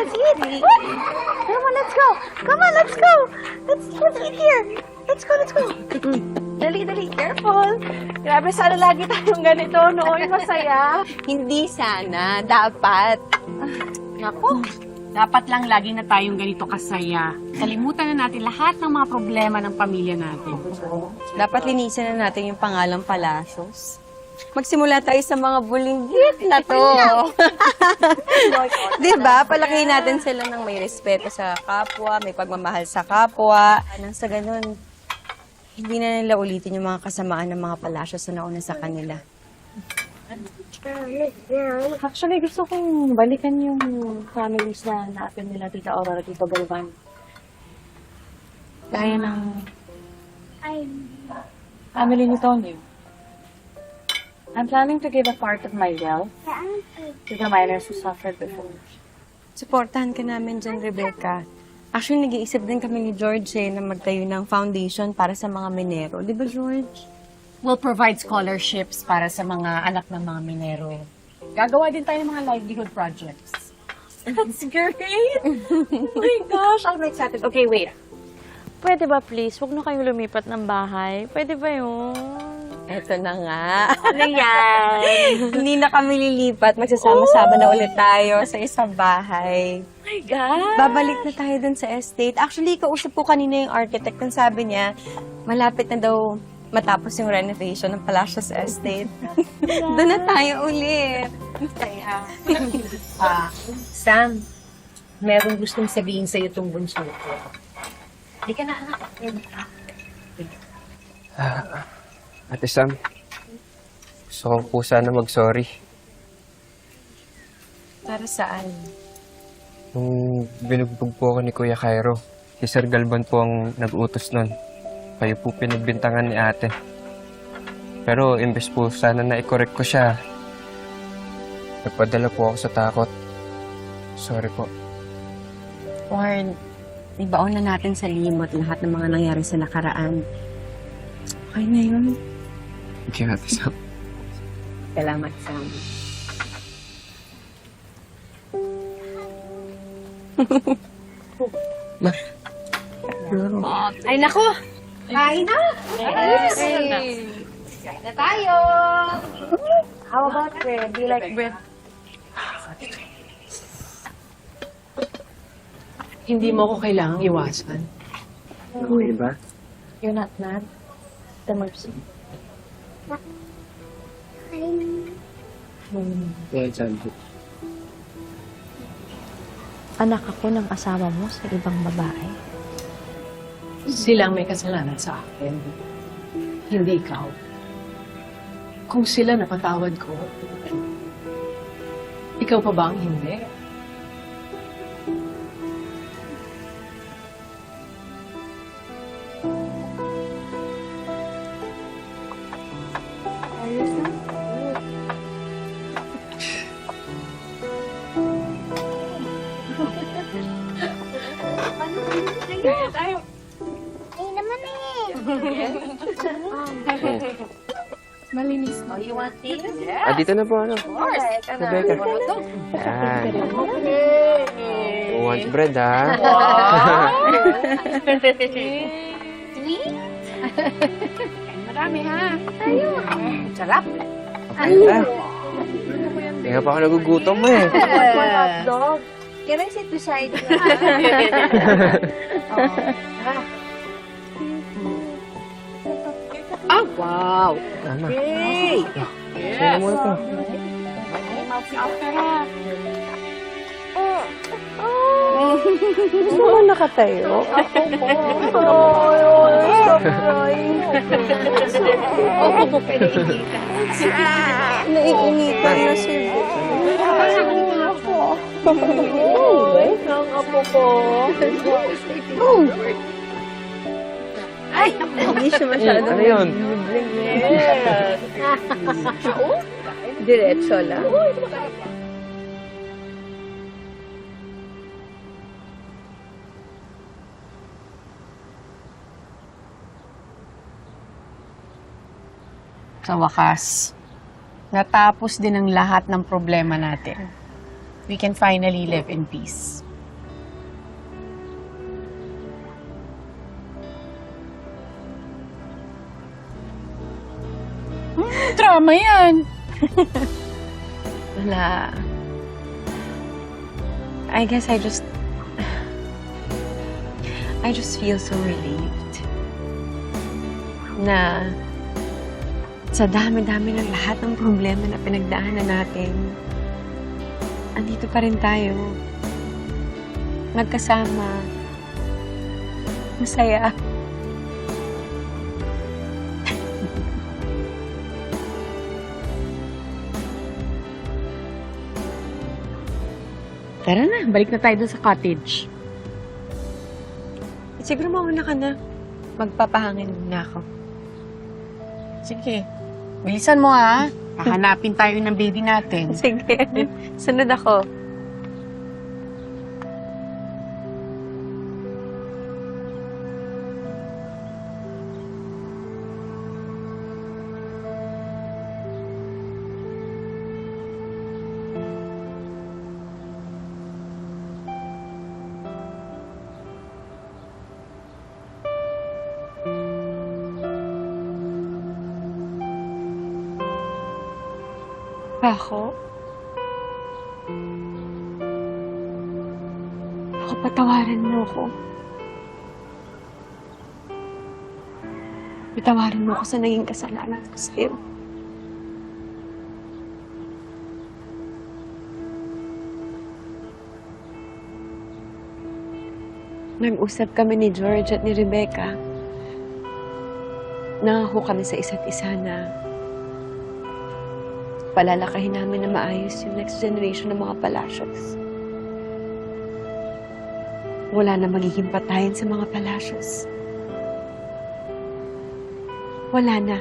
let's eat. Come on, let's go. Come on, let's go. Let's, let's eat here. Let's go, let's go. Dali, dali. Careful. Grabe, sana lagi tayong ganito, no? Yung masaya. Hindi sana. Dapat. Naku. Dapat lang lagi na tayong ganito kasaya. Kalimutan na natin lahat ng mga problema ng pamilya natin. Dapat linisan na natin yung pangalang Palacios. Magsimula tayo sa mga bulinggit na to. Di ba? Palakihin natin sila ng may respeto sa kapwa, may pagmamahal sa kapwa. Nang sa ganun, hindi na nila ulitin yung mga kasamaan ng mga Palacios na nauna sa kanila. Actually, gusto kong balikan yung families na naapin nila Tita Aurora, Tito Galvan. Gaya ng family ni Tony. I'm planning to give a part of my wealth to the miners who suffered before. Supportahan ka namin dyan, Rebecca. Actually, nag-iisip din kami ni George eh, na magtayo ng foundation para sa mga minero. Di ba, George? We'll provide scholarships para sa mga anak ng mga minero. Gagawa din tayo ng mga livelihood projects. That's great! oh my gosh, I'm excited. Okay, wait. Pwede ba please, huwag na kayong lumipat ng bahay? Pwede ba yun? Eto na nga. Ano yan? Hindi na kami lilipat. Magsasama-sama na ulit tayo sa isang bahay. Oh my God! Babalik na tayo dun sa estate. Actually, kausap ko kanina yung architect. Ang sabi niya, malapit na daw matapos yung renovation ng Palacios Estate. Doon na tayo ulit. Ah, Sam, merong gustong sabihin sa'yo itong bunso ko. Hindi ka na, anak. Ate Sam, gusto ko po sana mag-sorry. Para saan? Nung binugbog po ako ni Kuya Cairo, si Sir Galban po ang nag-utos nun. Kayo po pinagbintangan ni ate. Pero imbes po sana na i-correct ko siya, nagpadala po ako sa takot. Sorry po. Or, ibaon na natin sa limot lahat ng mga nangyari sa nakaraan. Okay na yun. Thank you, Ate Sam. Salamat, Sam. Ma. Ay, nako! Kain na! Yes! Kain na tayo! How about bread? Do you like bread? Hindi mo ko kailangang iwasan. Okay ba? You're not mad? The mercy. Yeah, Sandy. Anak ako ng asawa mo sa ibang babae. Sila ang may kasalanan sa akin. Hindi ikaw. Kung sila napatawad ko, ikaw pa ba ang hindi? Ah, dito na po, ano? Rebecca. Yan. You want bread, ha? Marami ha. Sarap! Okay na. Hindi nga pa ako nagugutom eh. dog. Can I sit beside you? Ah, wow. Tama. Hey! Sino mo ito? Gusto mo nakatayo? Ako po. Stop crying. Naiinitan na si Wait lang, apo ko. Ay! Hindi siya masyado. Ano yun? Diretso lang. Sa wakas, natapos din ang lahat ng problema natin. We can finally live in peace. Kasama yan. Wala. I guess I just... I just feel so relieved. Na sa dami-dami ng lahat ng problema na pinagdaanan natin, andito pa rin tayo. Magkasama. Masaya. Tara na, balik na tayo dun sa cottage. Siguro mauna ka na. Magpapahangin na ako. Sige. Bilisan mo ha. Hahanapin tayo ng baby natin. Sige. Sunod ako. Ako? Ako, patawarin mo ko. Patawarin mo ko sa naging kasalanan ko sa'yo. Nag-usap kami ni George at ni Rebecca. Nangako kami sa isa't isa na palalakahin namin na maayos yung next generation ng mga palasyos. Wala na magiging patayin sa mga palasyos. Wala na.